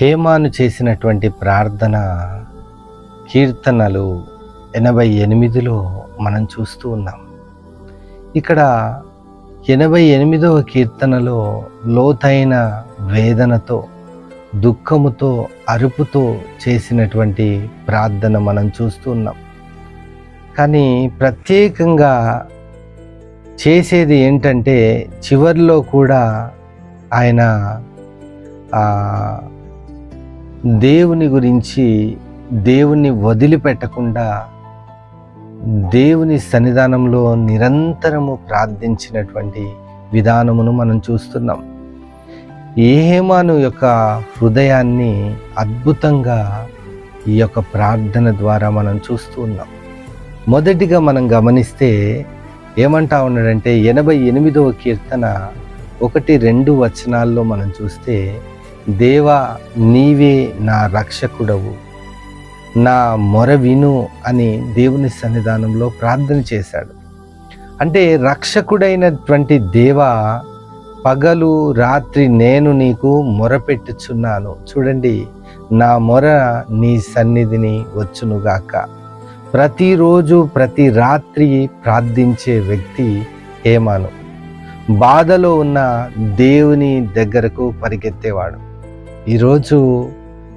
హేమాను చేసినటువంటి ప్రార్థన కీర్తనలు ఎనభై ఎనిమిదిలో మనం చూస్తూ ఉన్నాం. ఇక్కడ ఎనభై ఎనిమిదవ కీర్తనలో లోతైన వేదనతో దుఃఖముతో అరుపుతో చేసినటువంటి ప్రార్థన మనం చూస్తూ ఉన్నాం. కానీ ప్రత్యేకంగా చేసేది ఏంటంటే చివరిలో కూడా ఆయన దేవుని గురించి దేవుని వదిలిపెట్టకుండా దేవుని సన్నిధానంలో నిరంతరము ప్రార్థించినటువంటి విధానమును మనం చూస్తున్నాం. ఏహేమాను యొక్క హృదయాన్ని అద్భుతంగా ఈ యొక్క ప్రార్థన ద్వారా మనం చూస్తూ ఉన్నాం. మొదటిగా మనం గమనిస్తే ఏమంటా ఉన్నాడంటే ఎనభై ఎనిమిదవ కీర్తన ఒకటి రెండు వచనాల్లో మనం చూస్తే దేవా నీవే నా రక్షకుడవు. నా మొర విను అని దేవుని సన్నిధానంలో ప్రార్థన చేశాడు. అంటే రక్షకుడైనటువంటి దేవ పగలు రాత్రి నేను నీకు మొరపెట్టుచున్నాను చూడండి నా మొర నీ సన్నిధిని వచ్చునుగాక. ప్రతిరోజు ప్రతి రాత్రి ప్రార్థించే వ్యక్తి హేమాను. బాధలో ఉన్న దేవుని దగ్గరకు పరిగెత్తేవాడు. ఈరోజు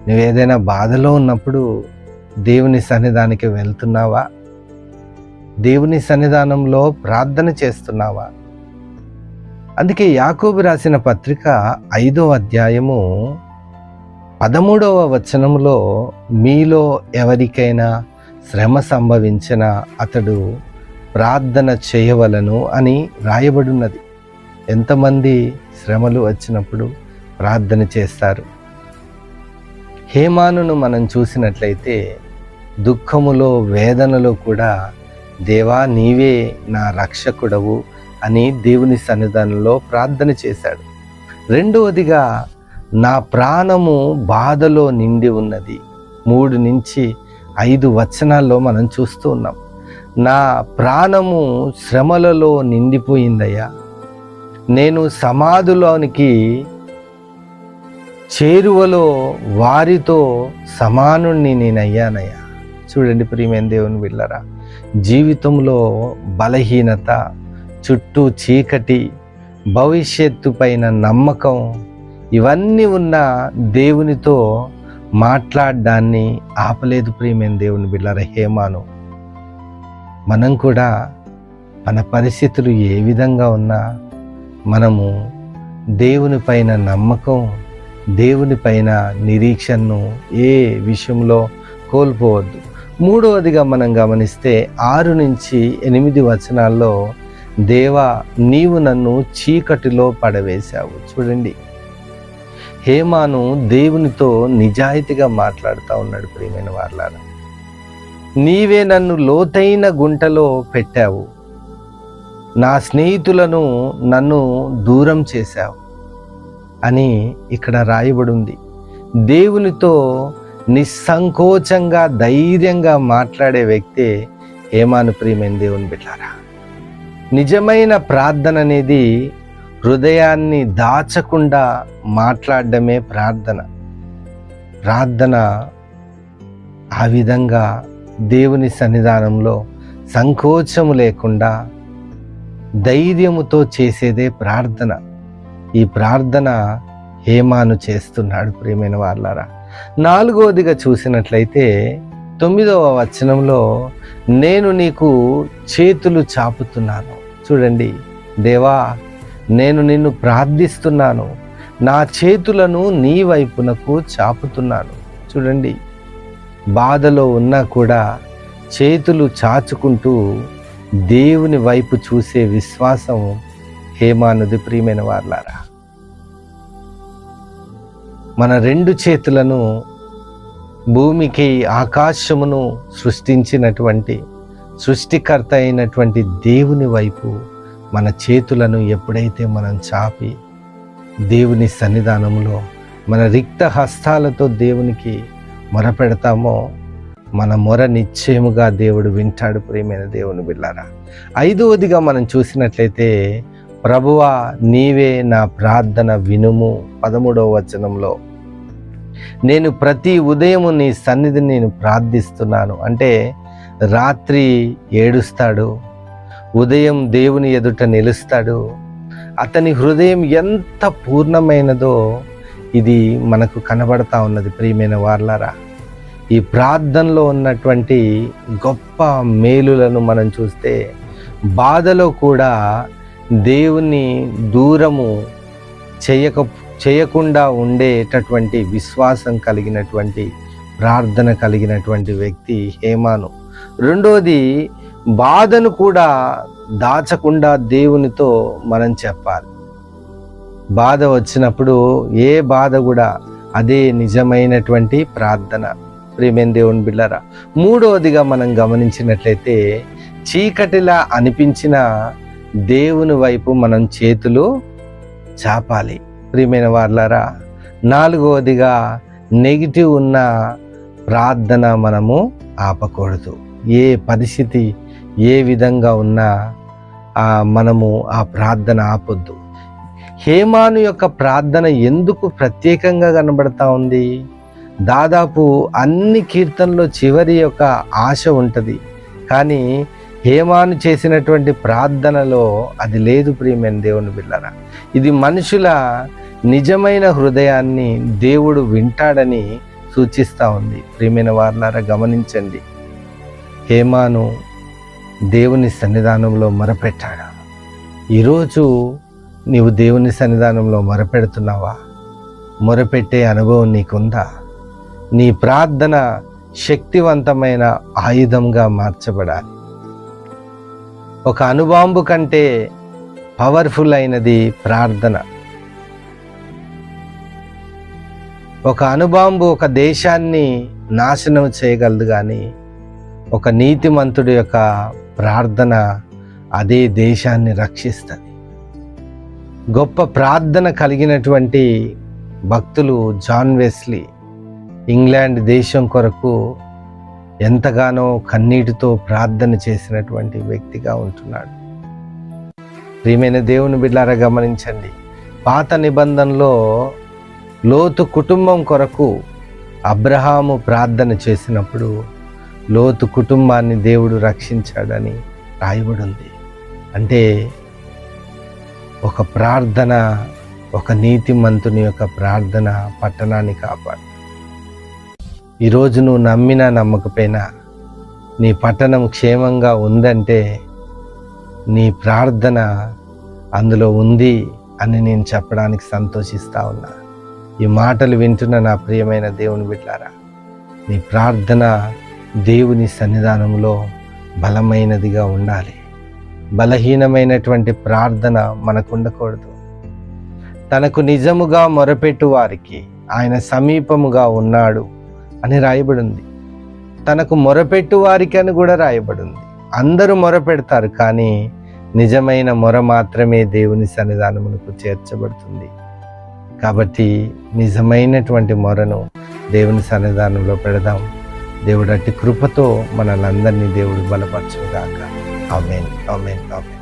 నువ్వు ఏదైనా బాధలో ఉన్నప్పుడు దేవుని సన్నిధానికి వెళ్తున్నావా? దేవుని సన్నిధానంలో ప్రార్థన చేస్తున్నావా? అందుకే యాకోబు రాసిన పత్రిక ఐదో అధ్యాయము పదమూడవ వచనంలో మీలో ఎవరికైనా శ్రమ సంభవించిన అతడు ప్రార్థన చేయవలను అని రాయబడున్నది ఎంతమంది శ్రమలు వచ్చినప్పుడు ప్రార్థన చేస్తారు? హేమానును మనం చూసినట్లయితే దుఃఖములో వేదనలో కూడా దేవా నీవే నా రక్షకుడవు అని దేవుని సన్నిధానంలో ప్రార్థన చేశాడు. రెండవదిగా నా ప్రాణము బాధలో నిండి ఉన్నది. మూడు నుంచి ఐదు వచనాల్లో మనం చూస్తూ ఉన్నాం. నా ప్రాణము శ్రమలలో నిండిపోయిందయ్యా. నేను సమాధిలోనికి చేరువలో వారితో సమానుణ్ణి నేనయ్యానయ్యా. చూడండి ప్రియమైన దేవుని వెళ్ళరా జీవితంలో బలహీనత చుట్టూ చీకటి భవిష్యత్తు పైన నమ్మకం ఇవన్నీ ఉన్న దేవునితో మాట్లాడడాన్ని ఆపలేదు ప్రియమైన దేవుని బిళ్ళర హేమాను. మనం కూడా మన పరిస్థితులు ఏ విధంగా ఉన్నా మనము దేవుని పైన నమ్మకం దేవుని పైన నిరీక్షణను ఏ విషయంలో కోల్పోవద్దు. మూడవదిగా మనం గమనిస్తే ఆరు నుంచి ఎనిమిది వచనాల్లో దేవా నీవు నన్ను చీకటిలో పడవేశావు. చూడండి. హేమాను దేవునితో నిజాయితీగా మాట్లాడుతూ ఉన్నాడు ప్రియమైన వార్లారా. నీవే నన్ను లోతైన గుంటలో పెట్టావు. నా స్నేహితులను నన్ను దూరం చేశావు. అని ఇక్కడ రాయబడి ఉంది దేవునితో నిస్సంకోచంగా ధైర్యంగా మాట్లాడే వ్యక్తే హేమాను ప్రియమైన దేవుని బిడ్డారా. నిజమైన ప్రార్థన అనేది హృదయాన్ని దాచకుండా మాట్లాడడమే ప్రార్థన. ప్రార్థన ఆ విధంగా దేవుని సన్నిధానంలో సంకోచము లేకుండా ధైర్యముతో చేసేదే ప్రార్థన. ఈ ప్రార్థన హేమాను చేస్తున్నాడు ప్రియమైన వాళ్ళారా నాలుగవదిగా చూసినట్లయితే తొమ్మిదవ వచనంలో నేను నీకు చేతులు చాపుతున్నాను. చూడండి దేవా నేను నిన్ను ప్రార్థిస్తున్నాను. నా చేతులను నీ వైపునకు చాపుతున్నాను. చూడండి బాధలో ఉన్నా కూడా చేతులు చాచుకుంటూ దేవుని వైపు చూసే విశ్వాసం హేమానుది ప్రియమైన వార్లారా మన రెండు చేతులను భూమికి ఆకాశమును సృష్టించినటువంటి సృష్టికర్త అయినటువంటి దేవుని వైపు మన చేతులను ఎప్పుడైతే మనం చాపి దేవుని సన్నిధానంలో మన రిక్త హస్తాలతో దేవునికి మొరపెడతామో మన మొర నిశ్చయముగా దేవుడు వింటాడు ప్రియమైన దేవుని బిళ్ళారా. ఐదవదిగా మనం చూసినట్లయితే ప్రభువా నీవే నా ప్రార్థన వినుము. పదమూడవ వచనంలో నేను ప్రతి ఉదయం నీ సన్నిధిని నేను ప్రార్థిస్తున్నాను. అంటే రాత్రి ఏడుస్తాడు ఉదయం దేవుని ఎదుట నిలుస్తాడు. అతని హృదయం ఎంత పూర్ణమైనదో ఇది మనకు కనబడతా ఉన్నది ప్రియమైన వార్లారా. ఈ ప్రార్థనలో ఉన్నటువంటి గొప్ప మేలులను మనం చూస్తే బాధలో కూడా దేవుని దూరము చేయక చేయకుండా ఉండేటటువంటి విశ్వాసం కలిగినటువంటి ప్రార్థన కలిగినటువంటి వ్యక్తి హేమాను. రెండోది బాధను కూడా దాచకుండా దేవునితో మనం చెప్పాలి. బాధ వచ్చినప్పుడు ఏ బాధ కూడా అదే నిజమైనటువంటి ప్రార్థన. ప్రేమేం దేవుని బిళ్ళరా మూడవదిగా మనం గమనించినట్లయితే చీకటిలా అనిపించిన దేవుని వైపు మనం చేతులు చాపాలి. ప్రియమైన వాళ్ళారా నాలుగవదిగా నెగిటివ్ ఉన్న ప్రార్థన మనము ఆపకూడదు. ఏ పరిస్థితి ఏ విధంగా ఉన్నా మనము ఆ ప్రార్థన ఆపొద్దు. హేమాను యొక్క ప్రార్థన ఎందుకు ప్రత్యేకంగా కనబడతా ఉంది? దాదాపు అన్ని కీర్తనలో చివరి యొక్క ఆశ ఉంటుంది. కానీ హేమాను చేసినటువంటి ప్రార్థనలో అది లేదు ప్రియమైన దేవుని బిల్లరా ఇది మనుషుల నిజమైన హృదయాన్ని దేవుడు వింటాడని సూచిస్తూ ఉంది. ప్రియమైన వారులారా గమనించండి. హేమాను దేవుని సన్నిధానంలో మొరపెట్టాడు? ఈరోజు నీవు దేవుని సన్నిధానంలో మొరపెడుతున్నావా? మొరపెట్టే అనుభవం నీకుందా? నీ ప్రార్థన శక్తివంతమైన ఆయుధంగా మార్చబడాలి. ఒక అనుబాంబు కంటే పవర్ఫుల్ అయినది ప్రార్థన. ఒక అనుబాంబు ఒక దేశాన్ని నాశనం చేయగలదు కానీ ఒక నీతిమంతుడి యొక్క ప్రార్థన అదే దేశాన్ని రక్షిస్తుంది. గొప్ప ప్రార్థన కలిగినటువంటి భక్తులు జాన్ వెస్లీ ఇంగ్లాండ్ దేశం కొరకు ఎంతగానో కన్నీటితో ప్రార్థన చేసినటువంటి వ్యక్తిగా ఉంటున్నాడు. ప్రియమైన దేవుని బిడ్డారా గమనించండి. పాత నిబంధనలో లోతు కుటుంబం కొరకు అబ్రహాము ప్రార్థన చేసినప్పుడు లోతు కుటుంబాన్ని దేవుడు రక్షించాడని రాయబడి ఉంది అంటే ఒక ప్రార్థన ఒక నీతిమంతుని యొక్క ప్రార్థన పట్టణాన్ని కాపాడు. ఈరోజు నువ్వు నమ్మినా నమ్మకపోయినా నీ పట్టణం క్షేమంగా ఉందంటే నీ ప్రార్థన అందులో ఉంది అని నేను చెప్పడానికి సంతోషిస్తా ఉన్నా. ఈ మాటలు వింటున్న నా ప్రియమైన దేవుని బిడ్డారా నీ ప్రార్థన దేవుని సన్నిధానంలో బలమైనదిగా ఉండాలి. బలహీనమైనటువంటి ప్రార్థన మనకు ఉండకూడదు తనకు నిజముగా మొరపెట్టు వారికి ఆయన సమీపముగా ఉన్నాడు. అని రాయబడింది. తనకు మొరపెట్టు వారికి అని కూడా రాయబడింది. అందరూ మొరపెడతారు కానీ నిజమైన మొర మాత్రమే దేవుని సన్నిధానమునకు చేర్చబడుతుంది. కాబట్టి నిజమైనటువంటి మొరను దేవుని సన్నిధానంలో పెడదాం. దేవుడు అట్టి కృపతో మనల్ని దేవుడు బలపరచుగాక ఆమెన్. ఆమెన్. ఆమెన్.